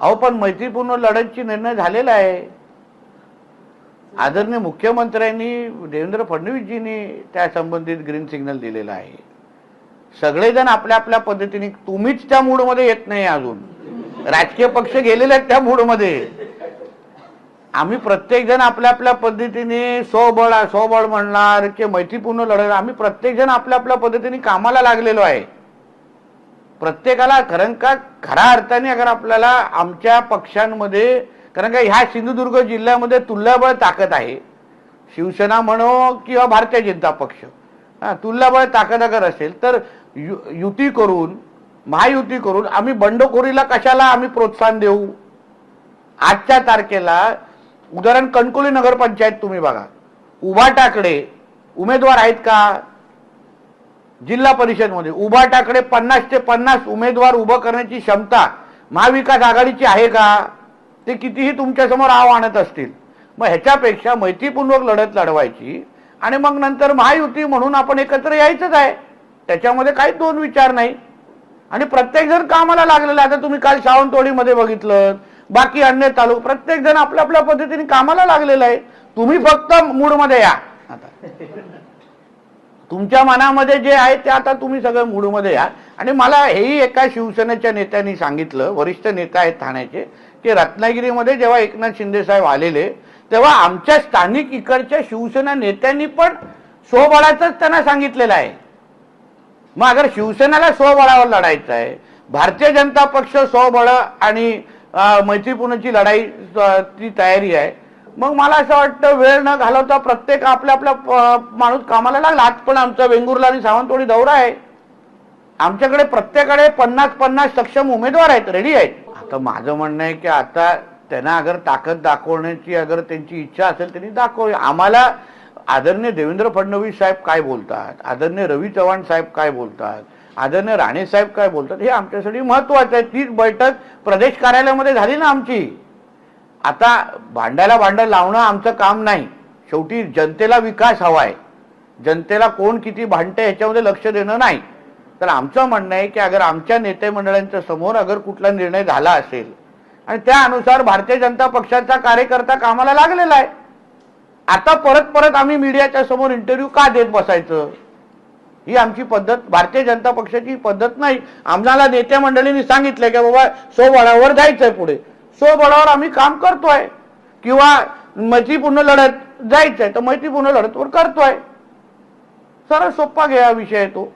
अहो पण मैत्रीपूर्ण लढतची निर्णय झालेला आहे. आदरणीय मुख्यमंत्र्यांनी देवेंद्र फडणवीसजींनी त्या संबंधित ग्रीन सिग्नल दिलेला आहे. सगळेजण आपल्या आपल्या पद्धतीने तुम्हीच त्या मूडमध्ये येत नाही अजून. राजकीय पक्ष गेलेले आहेत त्या मूडमध्ये. आम्ही प्रत्येक जण आपल्या आपल्या पद्धतीने स्वबळ स्वबळ म्हणणार की मैत्रीपूर्ण लढत आम्ही प्रत्येक जण आपल्या आपल्या पद्धतीने कामाला लागलेलो आहे. प्रत्येकाला कारण का खऱ्या अर्थाने अगर आपल्याला आमच्या पक्षांमध्ये कारण का ह्या सिंधुदुर्ग जिल्ह्यामध्ये तुल्यबळ ताकद आहे. शिवसेना म्हणो किंवा भारतीय जनता पक्ष. हा तुल्यबळ ताकद अगर असेल तर यु युती करून महायुती करून आम्ही बंडखोरीला कशाला आम्ही प्रोत्साहन देऊ? आजच्या तारखेला उदाहरण कणकोली नगरपंचायत तुम्ही बघा. उभाटाकडे उमेदवार आहेत का? जिल्हा परिषदमध्ये. उभाटाकडे पन्नास ते पन्नास उमेदवार उभं करण्याची क्षमता महाविकास आघाडीची आहे का? ते कितीही तुमच्यासमोर आव आणत असतील. मग ह्याच्यापेक्षा मैत्रीपूर्वक लढत लढवायची आणि मग नंतर महायुती म्हणून आपण एकत्र यायचंच आहे. त्याच्यामध्ये काही दोन विचार नाही. आणि प्रत्येकजण कामाला लागलेला आता तुम्ही काल सावंतवाडीमध्ये बघितलं. बाकी अन्य तालुक प्रत्येकजण आपल्या आपल्या पद्धतीने कामाला लागलेला आहे. तुम्ही फक्त मूडमध्ये या. आता तुमच्या मनामध्ये जे आहे ते आता तुम्ही सगळं मूडमध्ये या आणि मला हेही एका शिवसेनेच्या नेत्यांनी सांगितलं वरिष्ठ नेता आहेत ठाण्याचे की रत्नागिरीमध्ये जेव्हा एकनाथ शिंदेसाहेब आलेले तेव्हा आमच्या स्थानिक इकडच्या शिवसेना नेत्यांनी पण स्वबळाचंच त्यांना सांगितलेलं आहे. मग अगर शिवसेनेला स्वबळावर लढायचं आहे भारतीय जनता पक्ष स्वबळ आणि मैत्रीपूर्णची लढाई ती तयारी आहे मग मला असं वाटतं वेळ न घालवता प्रत्येक आपल्या आपल्या माणूस कामाला लागला. आज पण आमचा वेंगुर्ला आणि सावंतवाडी दौरा आहे. आमच्याकडे प्रत्येकाकडे पन्नास पन्नास सक्षम उमेदवार आहेत रेडी आहेत. आता माझं म्हणणं आहे की आता त्यांना अगर ताकद दाखवण्याची अगर त्यांची इच्छा असेल त्यांनी दाखव. आम्हाला आदरणीय देवेंद्र फडणवीस साहेब काय बोलतात? आदरणीय रवी चव्हाण साहेब काय बोलतात? आदरणीय राणे साहेब काय बोलतात? हे आमच्यासाठी महत्वाचं आहे. तीच बैठक प्रदेश कार्यालयामध्ये झाली ना आमची. आता भांडायला भांडं लावणं आमचं काम नाही. शेवटी जनतेला विकास हवा आहे जनतेला कोण किती भांडते ह्याच्यामध्ये लक्ष देणं नाही. तर आमचं म्हणणं आहे की अगर आमच्या नेते मंडळांच्या समोर अगर कुठला निर्णय झाला असेल आणि त्यानुसार भारतीय जनता पक्षाचा कार्यकर्ता कामाला लागलेला आहे. आता परत परत आम्ही मीडियाच्या समोर इंटरव्ह्यू का देत बसायचं? ही आमची पद्धत भारतीय जनता पक्षाची पद्धत नाही. आम्हाला नेत्या मंडळींनी सांगितलं की बाबा सोबळावर जायचंय पुढे. स्वबळावर आम्ही काम करतोय. किंवा मैत्रीपूर्ण लढत जायचंय तर मैत्रीपूर्ण लढतवर करतोय. सरळ सोप्पा घ्या विषय तो.